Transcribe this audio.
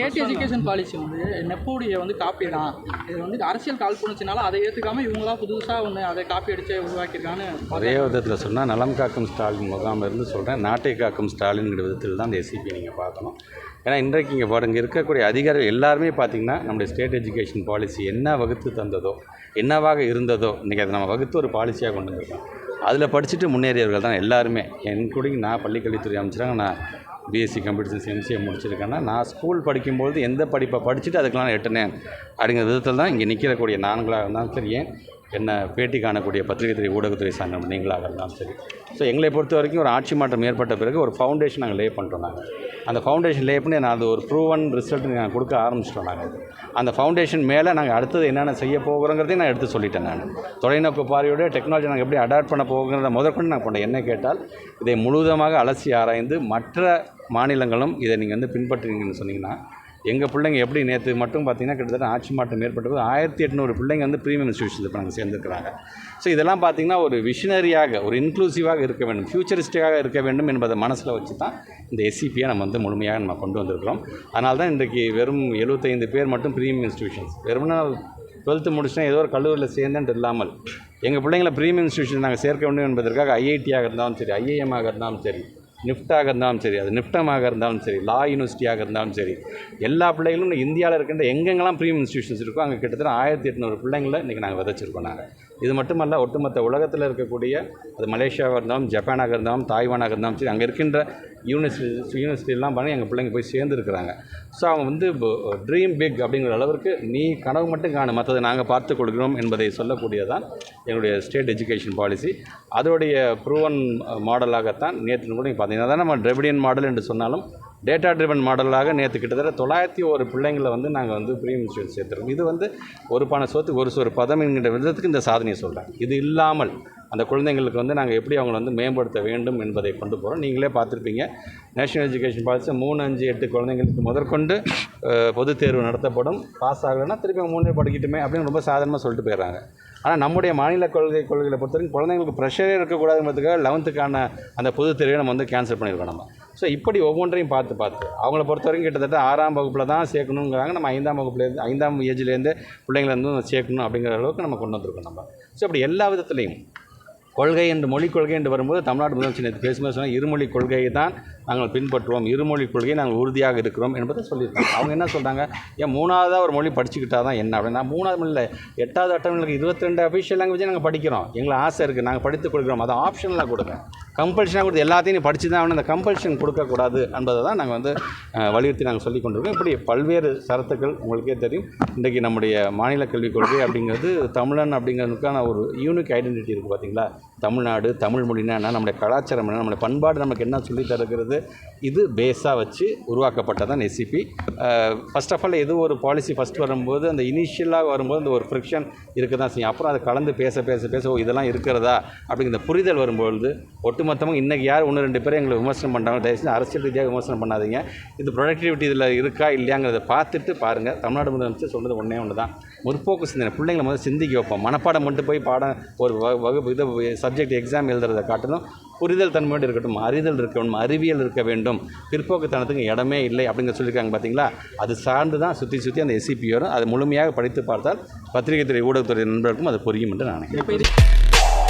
State education policy வந்து நெப்போடைய வந்து copy தான். இது வந்து அரசியல் கால் பண்ணுச்சுனால அதை ஏற்றுக்காம இவங்களா புதுசாக ஒன்று அதை காப்பி அடித்து உருவாக்கியிருக்கான்னு ஒரே விதத்தில் சொன்னால் நலம் காக்கும் ஸ்டாலின் முகாம் இருந்து சொல்கிறேன் நாட்டை காக்கும் ஸ்டாலின்ங்கிற விதத்தில் தான் இந்த எஸ்சிபி நீங்கள் பார்க்கணும். ஏன்னா இன்றைக்கு இங்கே பாருங்க இருக்கக்கூடிய அதிகாரிகள் எல்லாருமே பார்த்தீங்கன்னா நம்முடைய ஸ்டேட் எஜுகேஷன் பாலிசி என்ன வகுத்து தந்ததோ என்னவாக இருந்ததோ இன்றைக்கி அதை நம்ம வகுத்து ஒரு பாலிசியாக கொண்டு வந்திருக்கோம். அதில் படிச்சுட்டு முன்னேறியவர்கள் தான் எல்லாருமே. என் கூட நான் பள்ளிக்கல்வித்துறை அமைச்சராக நான் பிஎஸ்சி கம்ப்யூட்டர் சயின்ஸ் எம்சிஏ முடிச்சிருக்கேன்னா நான் ஸ்கூல் படிக்கும்பொழுது எந்த படிப்பை படிச்சுட்டு அதுக்கெல்லாம் எட்டினேன். அப்படிங்கிற விதத்தில் தான் இங்கே நிற்கிறக்கூடிய நான்களாக இருந்தாலும் சரி ஏன் என்ன பேட்டி காணக்கூடிய பத்திரிகை துறை ஊடகத்துறை சார்ந்த நீங்களாக இருந்தாலும் சரி. ஸோ எங்களை பொறுத்த வரைக்கும் ஒரு ஆட்சி மாற்றம் ஏற்பட்ட பிறகு ஒரு ஃபவுண்டேஷன் நாங்கள் லே பண்ணுறோம் நாங்கள் அந்த ஃபவுண்டேஷன் லே பண்ணி நான் அது ஒரு ப்ரூவன் ரிசல்ட் நாங்கள் கொடுக்க ஆரம்பிச்சிட்டோம் நாங்கள் அந்த ஃபவுண்டேஷன் மேலே நாங்கள் அடுத்தது என்னென்ன செய்ய போகிறோங்கிறதையும் நான் எடுத்து சொல்லிட்டேன் நான். தொலைநோக்கு பார்வையோட டெக்னாலஜி நாங்கள் எப்படி அடாப்ட் பண்ண போகிறத முதற்கொண்டு நான் பண்ணேன் என்ன கேட்டால் இதை முழுவதுமாக அலசி ஆராய்ந்து மற்ற மாநிலங்களும் இதை நீங்கள் வந்து பின்பற்றுறீங்கன்னு சொன்னீங்கன்னா எங்கள் பிள்ளைங்க எப்படி நேற்று மட்டும் பார்த்தீங்கன்னா கிட்டத்தட்ட ஆட்சி மாற்றம் ஏற்பட்டது. ஆயிரத்தி எட்நூறு பிள்ளைங்க வந்து ப்ரீமியம் இன்ஸ்டியூஷன் இப்போ நாங்கள் சேர்ந்துருக்கிறாங்க. ஸோ இதெல்லாம் பார்த்தீங்கன்னா ஒரு விஷனரியாக ஒரு இன்க்ளூசிவாக இருக்க வேண்டும் ஃபியூச்சரிஸ்டிக்காக இருக்க வேண்டும் என்பதை மனசில் வச்சு தான் இந்த எஸ்சிபியை நம்ம வந்து முழுமையாக நம்ம கொண்டு வந்திருக்கிறோம். அதனால தான் இன்றைக்கு வெறும் எழுபத்தைந்து பேர் மட்டும் ப்ரீமியம் இன்ஸ்டியூஷன்ஸ் வெறும்னா டுவெல்த்து முடிச்சுனா ஏதோ ஒரு கல்லூரியில் சேர்ந்தேன் இல்லாமல் எங்கள் பிள்ளைங்களை ப்ரீமியம் இன்ஸ்டியூஷன் நாங்கள் சேர்க்க வேண்டும் என்பதற்காக ஐஐடியாக இருந்தாலும் சரி ஐஐஎம்மாக இருந்தாலும் சரி நிஃப்டாக இருந்தாலும் சரி அது நிஃப்டமாக இருந்தாலும் சரி லா யூனிவர்சிட்டியாக இருந்தாலும் சரி எல்லா பிள்ளைகளும் இந்தியாவில் இருக்கின்ற எங்கெங்கெல்லாம் ப்ரீமியம் இன்ஸ்டியூஷன்ஸ் இருக்கோ அங்கே கிட்டத்தட்ட ஆயிரத்தி எட்நூறு பிள்ளைங்களை இன்றைக்கி நாங்கள் விதைச்சிருக்கோம் நாங்கள் இது மட்டுமல்ல ஒட்டுமொத்த உலகத்தில் இருக்கக்கூடிய அது மலேசியாவாக இருந்தாலும் ஜப்பானாக இருந்தாலும் தாய்வானாக இருந்தாலும் சரி அங்கே இருக்கின்ற யூனிவர்சிட்டி யூனிவர்சிட்டிலாம் பண்ணி எங்கள் பிள்ளைங்க போய் சேர்ந்துருக்குறாங்க. ஸோ அவங்க வந்து ட்ரீம் பிக் அப்படிங்கிற அளவிற்கு நீ கனவு மட்டும் காணும் மற்றதை நாங்கள் பார்த்து கொடுக்குறோம் என்பதை சொல்லக்கூடியதான் எங்களுடைய ஸ்டேட் எஜுகேஷன் பாலிசி அதோடைய ப்ரூவன் மாடலாகத்தான் நேற்று கூட நீங்கள் பார்த்தீங்கன்னா தான் நம்ம டிரெவிடியன் மாடல் என்று சொன்னாலும் டேட்டா ட்ரிவன் மாடலாக நேற்று கிட்டத்தட்ட தொள்ளாயிரத்தி ஒரு பிள்ளைங்களை வந்து நாங்கள் வந்து ப்ரீமியம் இன்சூரன்ஸ் சேர்த்துருக்கோம் இது வந்து ஒரு பண சோத்துக்கு ஒரு சோறு. பதம் என்கின்ற விதத்துக்கு இந்த சாதனையை சொல்கிறேன் இது இல்லாமல் அந்த குழந்தைங்களுக்கு வந்து நாங்கள் எப்படி அவங்கள வந்து மேம்படுத்த வேண்டும் என்பதை கொண்டு போகிறோம் நீங்களே பார்த்துருப்பீங்க. நேஷனல் எஜுகேஷன் பாலிசி மூணு அஞ்சு எட்டு குழந்தைங்களுக்கு முதற்கொண்டு பொது பொதுத் தேர்வு நடத்தப்படும். பாஸ் ஆகலைன்னா திருப்பி மூணே மூணு படிக்கட்டுமே அப்படின்னு ரொம்ப சாதாரணமாக சொல்லிட்டு போயிடுறாங்க. ஆனால் நம்முடைய மாநில கொள்கை கொள்கையில் பொறுத்தவரைக்கும் குழந்தைங்களுக்கு ப்ரெஷரே இருக்கக்கூடாதுங்கிறதுக்காக லெவன்த்துக்கான அந்த பொது தேர்வை நம்ம வந்து கேன்சல் பண்ணியிருக்கோம் நம்ம. ஸோ இப்படி ஒவ்வொன்றையும் பார்த்து பார்த்து. அவங்கள பொறுத்த வரைக்கும் கிட்டத்தட்ட ஆறாம் வகுப்பில் தான் சேர்க்கணுங்கிறாங்க. நம்ம ஐந்தாம் வகுப்புலேருந்து ஐந்தாம் ஏஜ்லேருந்து பிள்ளைங்களை வந்து சேர்க்கணும் அப்படிங்கிற அளவுக்கு நம்ம கொண்டு வந்திருக்கோம் நம்ம. ஸோ அப்படி எல்லா விதத்துலேயும். கொள்கை என்று மொழி கொள்கை என்று வரும்போது தமிழ்நாடு முதலமைச்சர் நேற்று பேசும்போது சொன்னால் இருமொழி கொள்கையை தான் நாங்கள் பின்பற்றுவோம். இருமொழி கொள்கையை நாங்கள் உறுதியாக இருக்கிறோம் என்பதை சொல்லியிருக்காங்க. அவங்க என்ன சொல்கிறாங்க ஏன் மூணாவதாக ஒரு மொழி படிச்சுக்கிட்டா தான் என்ன அப்படின்னா. மூணாவது மொழியில் இல்லை எட்டாவது அட்டவணைக்கு இருபத்தி ரெண்டு அஃபிஷியல் லாங்குவேஜ் நாங்கள் படிக்கிறோம். எங்களை ஆசை இருக்குது நாங்கள் படித்து கொள்கிறோம் அதை ஆப்ஷனலாக கொடுங்க. கம்பல்ஷனாக கொடுத்து எல்லாத்தையும் நீ படித்து தான் ஆகணும். அந்த கம்பல்ஷன் கொடுக்கக்கூடாது என்பதை தான் நாங்கள் வந்து வலியுறுத்தி நாங்கள் சொல்லி கொண்டிருக்கோம் இப்படி பல்வேறு சரத்துக்கள் உங்களுக்கே தெரியும். இன்றைக்கி நம்முடைய மாநில கல்விக் கொள்கை அப்படிங்கிறது தமிழன் அப்படிங்கிறதுக்கான ஒரு யூனிக் ஐடென்டிட்டி இருக்குது பார்த்தீங்களா தமிழ்நாடு தமிழ் மொழினா என்ன நம்முடைய கலாச்சாரம் என்ன நம்முடைய பண்பாடு நமக்கு என்ன சொல்லி தருகிறது? இது பேஸாக வச்சு உருவாக்கப்பட்டதான் எஸ்சிபி ஃபர்ஸ்ட் ஆஃப் ஆல் எது ஒரு பாலிசி ஃபஸ்ட் வரும்போது அந்த இனிஷியலாக வரும்போது அந்த ஒரு ஃப்ரிக்ஷன் இருக்க தான் செய்யும். அப்புறம் அதை கலந்து பேச பேச பேச இதெல்லாம் இருக்கிறதா? அப்படிங்கிற புரிதல் வரும்பொழுது ஒட்டுமொத்தமாக இன்றைக்கி யார் ஒன்று ரெண்டு பேரும் எங்களை விமர்சனம் பண்ணுறாங்க தயவுசெய்து அரசியல் ரீதியாக விமர்சனம் பண்ணாதீங்க. இது ப்ரொடக்டிவிட்டி இதில் இருக்கா இல்லையாங்கிறத பார்த்துட்டு பாருங்கள் தமிழ்நாடு முதலமைச்சர் சொன்னது ஒன்றே ஒன்று தான் முற்போக்கு சிந்தனை. பிள்ளைங்களை முதல்ல சிந்திக்க வைப்போம். மனப்பாடம் மட்டும் போய் பாடம் ஒரு வ- வகுப்பு இதை சப்ஜெக்ட் எக்ஸாம் எழுதுறதை காட்டணும் புரிதல் தன்மையோடு இருக்கட்டும் அறிதல் இருக்க வேண்டும் அறிவியல் இருக்க வேண்டும். பிற்போக்குத்தனத்துக்கு இடமே இல்லை அப்படிங்கிற சொல்லியிருக்காங்க பார்த்தீங்களா அது சார்ந்து தான் சுற்றி சுற்றி அந்த எஸ்சிபி வரும். அதை முழுமையாக படித்து பார்த்தால் பத்திரிகை துறை ஊடகத்துறை நண்பர்களுக்கும் அது புரியும் என்று நான் நினைக்கிறேன்.